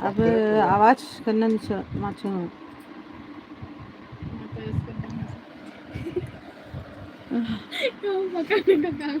अब आवाज़ करना माचू पकड़ने का काम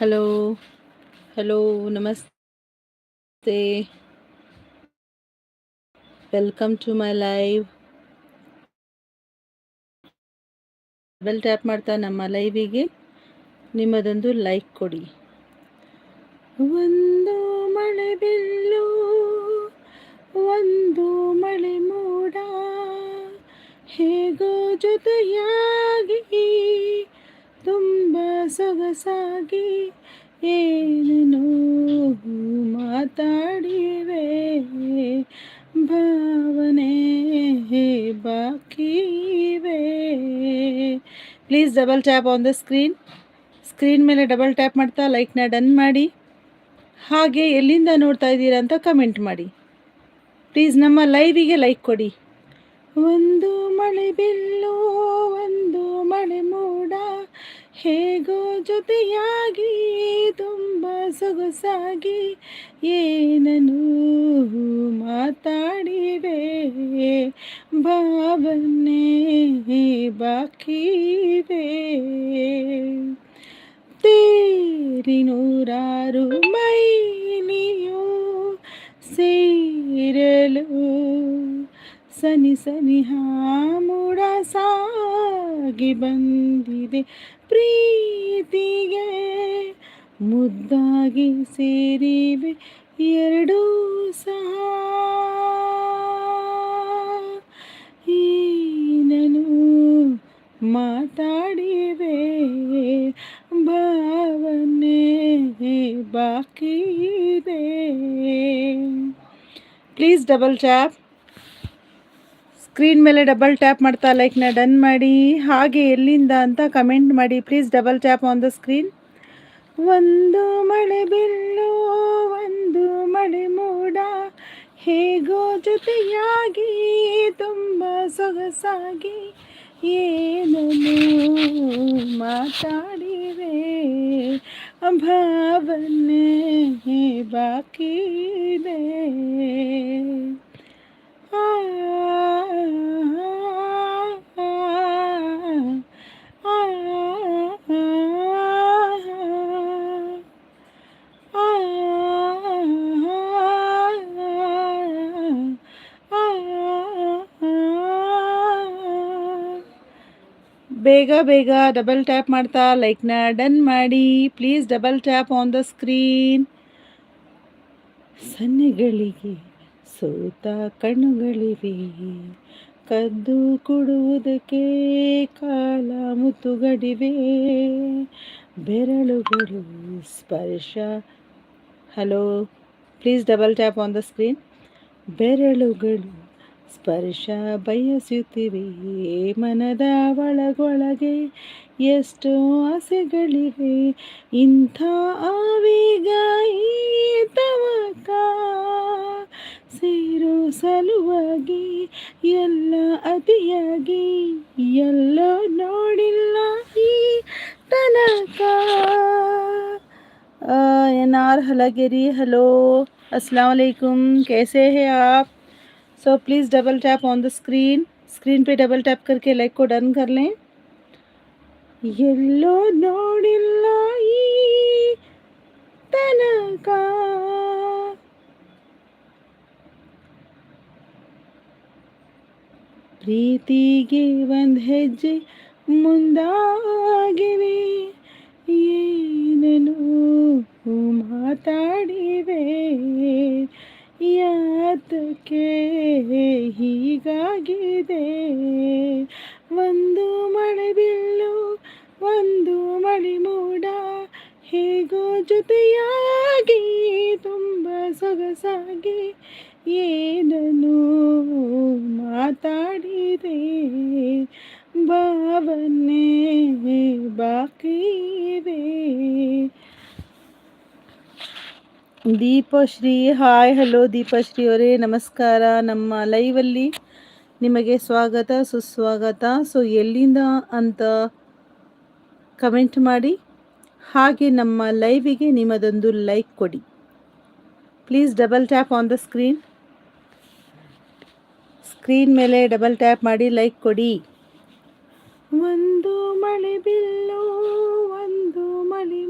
ಹಲೋ ಹಲೋ, ನಮಸ್ತೆ. Welcome to my live bell tap ಮಾಡ್ತಾ ನಮ್ಮ ಲೈವಿಗೆ ನಿಮ್ಮದೊಂದು ಲೈಕ್ ಕೊಡಿ. ಒಂದು ಮಳೆ ಬಿಲ್ಲು, ಒಂದು ಮಳೆ ಮೋಡ, ಹೇಗೋ ಜೊತೆಯಾಗಿ ತುಂಬ ಸೊಗಸಾಗಿ ಏನೇನೋ ಮಾತಾಡಿವೆ? ಭಾವನೆ ಬಾಕಿವೆ please double tap on the screen screen ಮೇಲೆ ಡಬಲ್ ಟ್ಯಾಪ್ ಮಾಡ್ತಾ ಲೈಕ್ನ ಡನ್ ಮಾಡಿ. ಹಾಗೆ ಎಲ್ಲಿಂದ ನೋಡ್ತಾ ಇದ್ದೀರಾ ಅಂತ ಕಮೆಂಟ್ ಮಾಡಿ. ಪ್ಲೀಸ್ ನಮ್ಮ ಲೈವಿಗೆ ಲೈಕ್ ಕೊಡಿ. ಒಂದು ಮಳೆ ಬಿಲ್ಲು, ಒಂದು ಮಳೆ ಮೋಡ. ಹೇಗೋ ಜೊತೆಯಾಗಿ ತುಂಬ ಸೊಗಸಾಗಿ ಏನನು ಮಾತಾಡಿವೆ ಭಾವನೆ ಬಾಕಿವೆ ತೇರಿ ನೂರಾರು ಮೈಲಿಯೋ ಸೇರಲು ಸನಿ ಸನಿ ಮೂಡ ಸಾಗಿ ಬಂದಿದೆ ಪ್ರೀತಿಗೆ. ಮುದ್ದಾಗಿ ಸೇರಿವೆ ಎರಡೂ ಸಹ. ಏನನು ಮಾತಾಡಿವೆ ಭಾವನೆ ಬಾಕಿ ಇದೆ ಪ್ಲೀಸ್ ಡಬಲ್ ಟ್ಯಾಪ್. ಸ್ಕ್ರೀನ್ ಮೇಲೆ ಡಬಲ್ ಟ್ಯಾಪ್ ಮಾಡ್ತಾ ಲೈಕ್ನ ಡನ್ ಮಾಡಿ, ಹಾಗೆ ಎಲ್ಲಿಂದ ಅಂತ ಕಮೆಂಟ್ ಮಾಡಿ please double tap on the screen ಒಂದು ಮಳೆ ಬಿಲ್ಲು, ಒಂದು ಮಳೆ ಮೋಡ, ಹೇಗೋ ಜೊತೆಯಾಗಿ, ತುಂಬ ಸೊಗಸಾಗಿ, ಏನನ್ನು ಮಾತಾಡಿವೆ ಭಾವನೆ ಬಾಕಿ ಇದೆ ಬೇಗ ಬೇಗ ಡಬಲ್ ಟ್ಯಾಪ್ ಮಾಡ್ತಾ ಲೈಕ್ನ ಡನ್ ಮಾಡಿ please double tap on the screen ಸನ್ನೆಗಳಿಗೆ ಸೋತ ಕಣ್ಣುಗಳಿವೆ. ಕದ್ದು ಕೊಡುವುದಕ್ಕೆ ಕಾಲ ಮುತ್ತುಗಡಿವೆ. ಬೆರಳುಗಳು ಸ್ಪರ್ಶ. Hello please double tap on the screen ಬೆರಳುಗಳು ಸ್ಪರ್ಶ ಬಯಸುತ್ತಿವೆ ಮನದ ಒಳಗೊಳಗೆ ಎಷ್ಟು ಆಸೆಗಳಿವೆ ಇಂಥ ಆವೇಗ ಈ ತವಕ ಸೇರೋ ಸಲುವಾಗಿ ಎಲ್ಲ ಅತಿಯಾಗಿ ಎಲ್ಲೋ ನೋಡಿಲ್ಲ ಈ ತನಕ एन आर हलागिरी हेलो अस्सलाम वालेकुम कैसे हैं आप so please double tap on the screen screen पे डबल टैप करके लाइक को डन कर लें ಎಲ್ಲೋ ನೋಡಿಲ್ಲ ಈ ತನಕ ಪ್ರೀತಿಗೆ ಒಂದು ಹೆಜ್ಜೆ ಮುಂದಾಗಿವೆ ಏನನು ಮಾತಾಡಿವೆ ಯಾತಕ್ಕೆ ಹೀಗಾಗಿದೆ. ಒಂದು ಮಳೆ ಬಿಲ್ಲು ಒಂದು ಮಳೆ ಮೋಡ ಹೇಗೋ ಜೊತೆಯಾಗಿ ತುಂಬ ಸೊಗಸಾಗಿ ಏನನು ದೀಪಶ್ರೀ ಹಾಯ್, ಹಲೋ ದೀಪಶ್ರೀ ಅವರೇ, ನಮಸ್ಕಾರ. ನಮ್ಮ ಲೈವಲ್ಲಿ ನಿಮಗೆ ಸ್ವಾಗತ, ಸುಸ್ವಾಗತ. ಸೊ ಎಲ್ಲಿಂದ ಅಂತ ಕಮೆಂಟ್ ಮಾಡಿ. ಹಾಗೆ ನಮ್ಮ ಲೈವಿಗೆ ನಿಮ್ಮದೊಂದು ಲೈಕ್ ಕೊಡಿ. Please double tap on the screen screen ಮೇಲೆ ಡಬಲ್ ಟ್ಯಾಪ್ ಮಾಡಿ ಲೈಕ್ ಕೊಡಿ. ಒಂದು ಮಳೆ ಬಿಲ್ಲು, ಒಂದು ಮಳೆ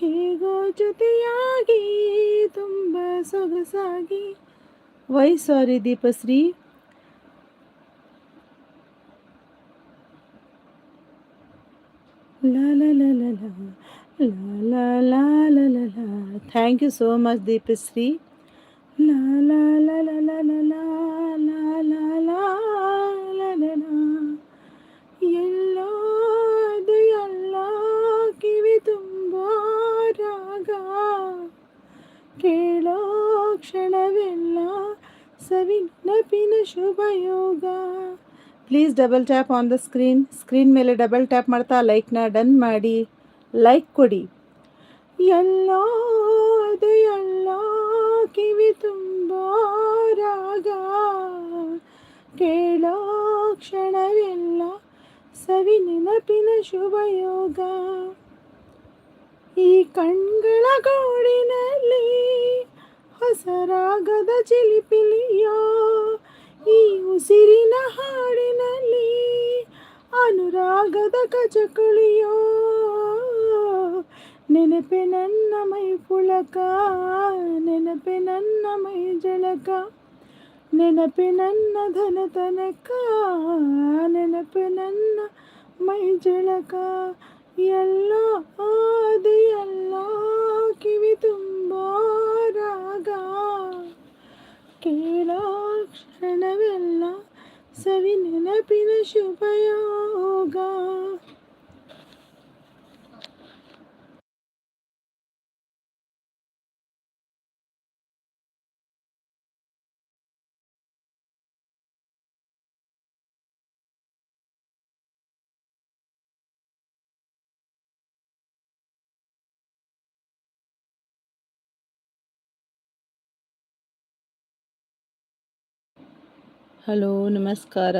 ಹೇಗೋ ಜೊತೆಯಾಗಿ ತುಂಬ ಸೊಗಸಾಗಿ why sorry Deepashree La la la la la la la la la la. Thank you so much, Deepasri. La la la la la la la la la la la la please double tap on the screen screen ಮೇಲೆ double tap ಮಾಡ್ತಾ ಲೈಕ್ನ done ಮಾಡಿ. Like ಕೊಡಿ. ಎಲ್ಲ, ಅದು ಎಲ್ಲ, ಕಿವಿ ತುಂಬ ರಾಗ. ಕೇಳೋ ಕ್ಷಣವೆಲ್ಲ ಸವಿ ನೆನಪಿನ ಶುಭಯೋಗ. ಈ ಕಣ್ಗಳ ಗೋಡಿನಲ್ಲಿ ಹೊಸ ರಾಗದ ಚಿಲಿಪಿಲಿಯೋ ಈ ಉಸಿರಿನ ಹಾಡಿನಲ್ಲಿ ಅನುರಾಗದ ಕಚಕಳಿಯೋ ನೆನಪೆ ನನ್ನ ಮೈ ಪುಳಕ ನೆನಪೆ ನನ್ನ ಮೈ ಜಳಕ ನೆನಪೆ ನನ್ನ ಧನ ತನಕ ನೆನಪೆ ನನ್ನ ಮೈ ಜಳಕ ಎಲ್ಲ ಹಲೋ, ನಮಸ್ಕಾರ.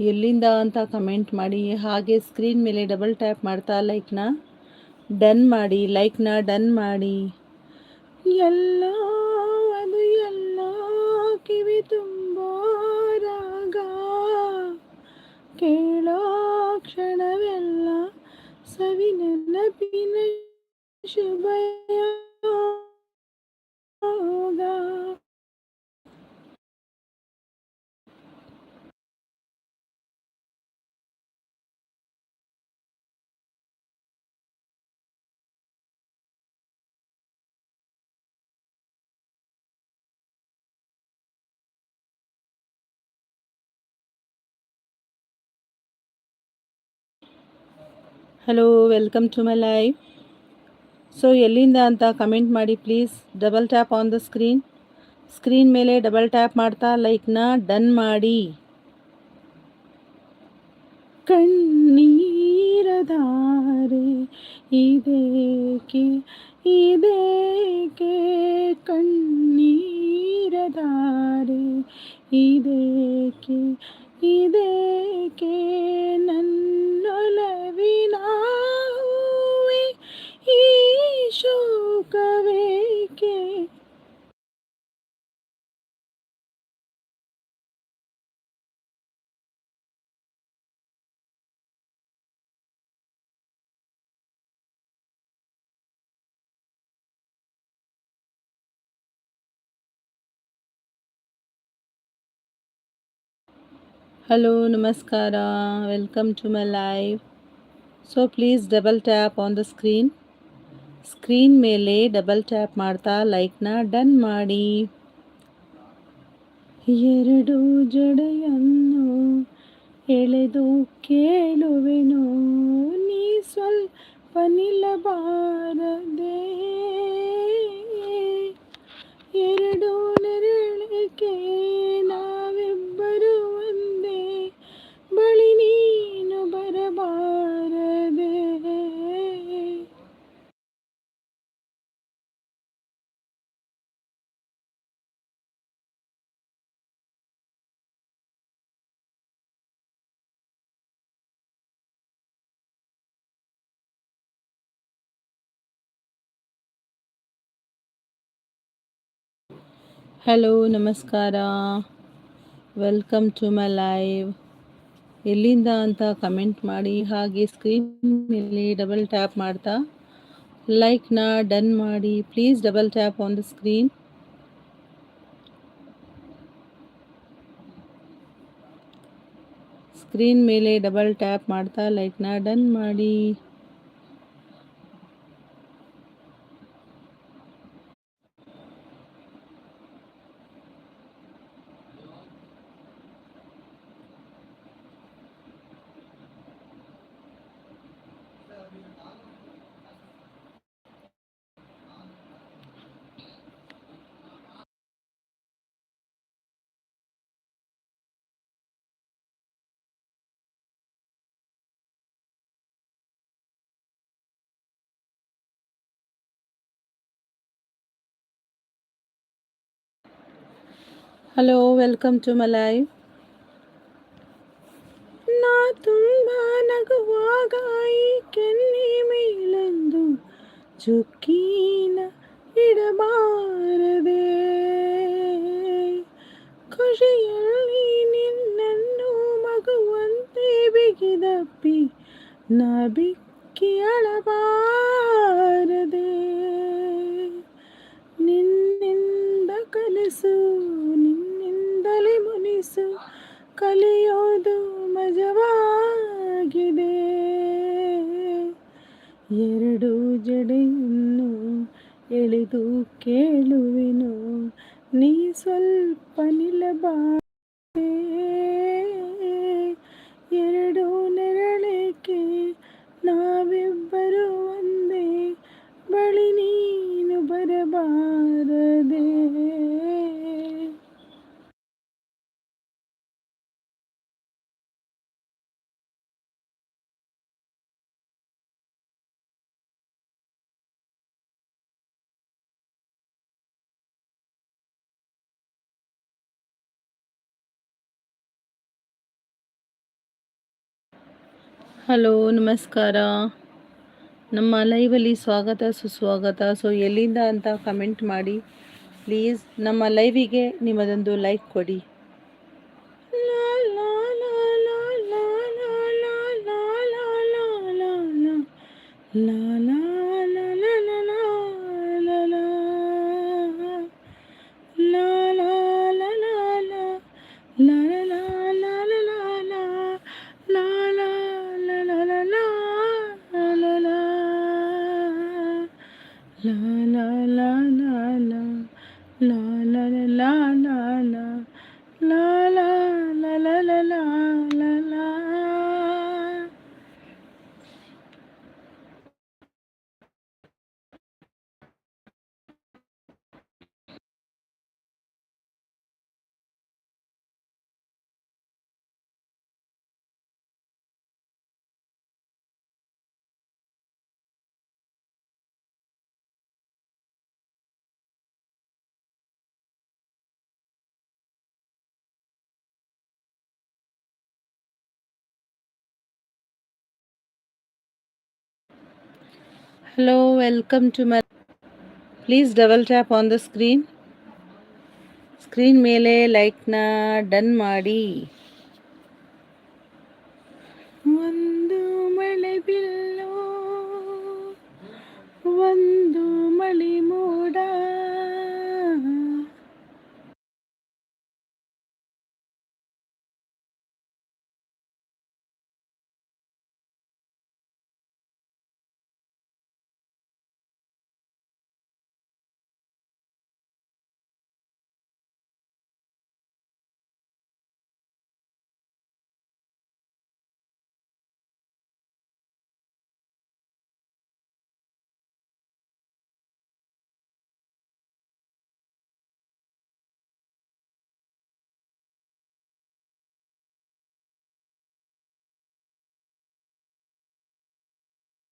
ಎಲ್ಲಿಂದ ಅಂತ ಕಮೆಂಟ್ ಮಾಡಿ, ಹಾಗೆ ಸ್ಕ್ರೀನ್ ಮೇಲೆ ಡಬಲ್ ಟ್ಯಾಪ್ ಮಾಡ್ತಾ ಲೈಕ್ನ ಡನ್ ಮಾಡಿ ಲೈಕ್ನ ಡನ್ ಮಾಡಿ. ಎಲ್ಲ, ಅದು ಎಲ್ಲ ಕಿವಿ ತುಂಬ ರಾಗ. ಕೇಳೋ ಕ್ಷಣವೆಲ್ಲ ಸವಿ ನೆನಪಿನ ಶುಭಯ. Hello welcome to my live so ಎಲ್ಲಿಂದ ಅಂತ ಕಮೆಂಟ್ ಮಾಡಿ please double tap on the screen screen ಮೇಲೆ ಡಬಲ್ ಟ್ಯಾಪ್ ಮಾಡ್ತಾ ಲೈಕ್ನ ಡನ್ ಮಾಡಿ. ಕಣ್ಣೀರದಾರೆ, ಇದೇಕೆ ಇದೇಕೆ? ಕಣ್ಣೀರದಾರೆ, ಇದೇಕೆ? ಇದೇಕೆ ನನ್ನೊಲವಿನ ಹೂವೆ ಈ ಶೋಕವೇಕೆ ಹಲೋ, ನಮಸ್ಕಾರ. Welcome to my live so please double tap on the screen screen ಮೇಲೆ ಡಬಲ್ ಟ್ಯಾಪ್ ಮಾಡ್ತಾ ಲೈಕ್ನ ಡನ್ ಮಾಡಿ. ಎರಡು ಜಡೆಯನ್ನು ಎಳೆದು ಕೇಳುವೆನು. ನೀ ಸ್ವಲ್ಪ ನಿಲ್ಲಬಾರದೆ. ಎರಡು ನೆರಳಿಕೆ ಹಲೋ ನಮಸ್ಕಾರ. ವೆಲ್ಕಮ್ ಟು ಮೈ ಲೈವ್ ಎಲ್ಲಿಂದ ಅಂತ ಕಮೆಂಟ್ ಮಾಡಿ, ಹಾಗೆ ಸ್ಕ್ರೀನ್ ಮೇಲೆ ಡಬಲ್ ಟ್ಯಾಪ್ ಮಾಡ್ತಾ ಲೈಕ್ನ ಡನ್ ಮಾಡಿ please double tap on the screen screen ಮೇಲೆ ಡಬಲ್ ಟ್ಯಾಪ್ ಮಾಡ್ತಾ ಲೈಕ್ನ ಡನ್ ಮಾಡಿ. Hello welcome to my live ನಾ ತುಂಬ ನಗುವಾಗ ಈ ಕೆನ್ನೆ ಮೇಲೊಂದು ಚುಕ್ಕಿನ ಇಡಬಾರದೆ ಖುಷಿಯಲ್ಲಿ ನಿನ್ನನ್ನು ಮಗುವಂತೆ ಬಿಗಿದಪ್ಪಿ ನಾ ಬಿಕ್ಕಿ ಅಳಬಾರದೆ ಹಲೋ, ನಮಸ್ಕಾರ. ನಮ್ಮ ಲೈವಲ್ಲಿ ಸ್ವಾಗತ, ಸುಸ್ವಾಗತ. ಸೊ ಎಲ್ಲಿಂದ ಅಂತ ಕಮೆಂಟ್ ಮಾಡಿ. ಪ್ಲೀಸ್ ನಮ್ಮ ಲೈವಿಗೆ ನಿಮ್ಮದೊಂದು ಲೈಕ್ ಕೊಡಿ. ಲಾ hello welcome to my Please double tap on the screen. Screen ಮೇಲೆ ಲೈಕ್ನ ಡನ್ ಮಾಡಿ ಒಂದು ಮಳೆ ಬಿಲ್ಲೋ